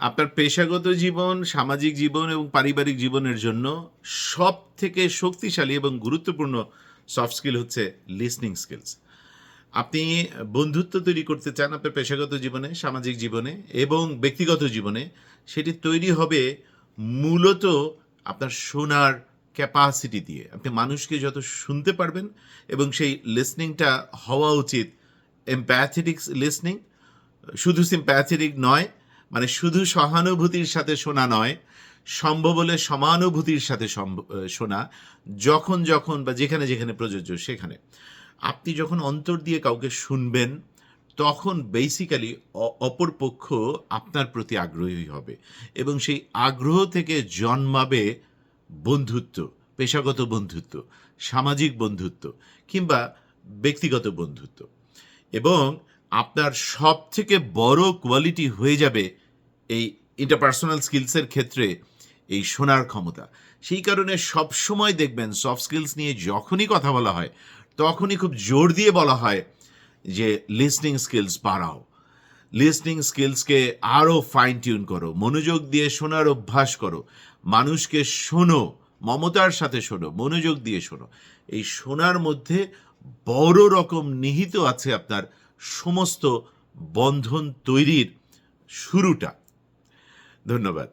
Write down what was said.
আপনার পেশাগত জীবন, সামাজিক জীবন এবং পারিবারিক জীবনের জন্য সব থেকে শক্তিশালী এবং গুরুত্বপূর্ণ সফট স্কিল হচ্ছে লিসনিং স্কিলস আপনি বন্ধুত্ব তৈরি করতে চান আপনার পেশাগত জীবনে, সামাজিক জীবনে এবং ব্যক্তিগত জীবনে, সেটি তৈরি হবে মূলত আপনার শোনার ক্যাপাসিটি দিয়ে। আপনি মানুষকে যত শুনতে পারবেন এবং সেই লিসনিংটা হওয়া উচিত। এম্প্যাথেটিক লিসনিং শুধু সিম্প্যাথেটিক নয় মানে শুধু সহানুভূতির সাথে শোনা নয় সম্ভব হলে সমানুভূতির সাথে শোনা, যখন যখন বা যেখানে যেখানে প্রযোজ্য সেখানে। আপনি যখন অন্তর দিয়ে কাউকে শুনবেন, তখন বেসিক্যালি অপর পক্ষ আপনার প্রতি আগ্রহী হবে এবং সেই আগ্রহ থেকে জন্মাবে বন্ধুত্ব, পেশাগত বন্ধুত্ব, সামাজিক বন্ধুত্ব কিংবা ব্যক্তিগত বন্ধুত্ব। এবং আপনার সব থেকে বড় কোয়ালিটি হয়ে যাবে এই ইন্টারপার্সোনাল স্কিলসের ক্ষেত্রে এই শোনার ক্ষমতা। সেই কারণে সব সময় দেখবেন সফট স্কিলস নিয়ে যখনই কথা বলা হয়, তখনই খুব জোর দিয়ে বলা হয় যে লিসনিং স্কিলস বাড়াও। লিসনিং স্কিলসকে আরও ফাইন টিউন করো, মনোযোগ দিয়ে শোনার অভ্যাস করো, মানুষকে শোনো, মমতার সাথে শোনো, মনোযোগ দিয়ে শোনো। এই শোনার মধ্যে বড় রকম নিহিত আছে আপনার সমস্ত বন্ধন তৈরির শুরুটা। ধন্যবাদ।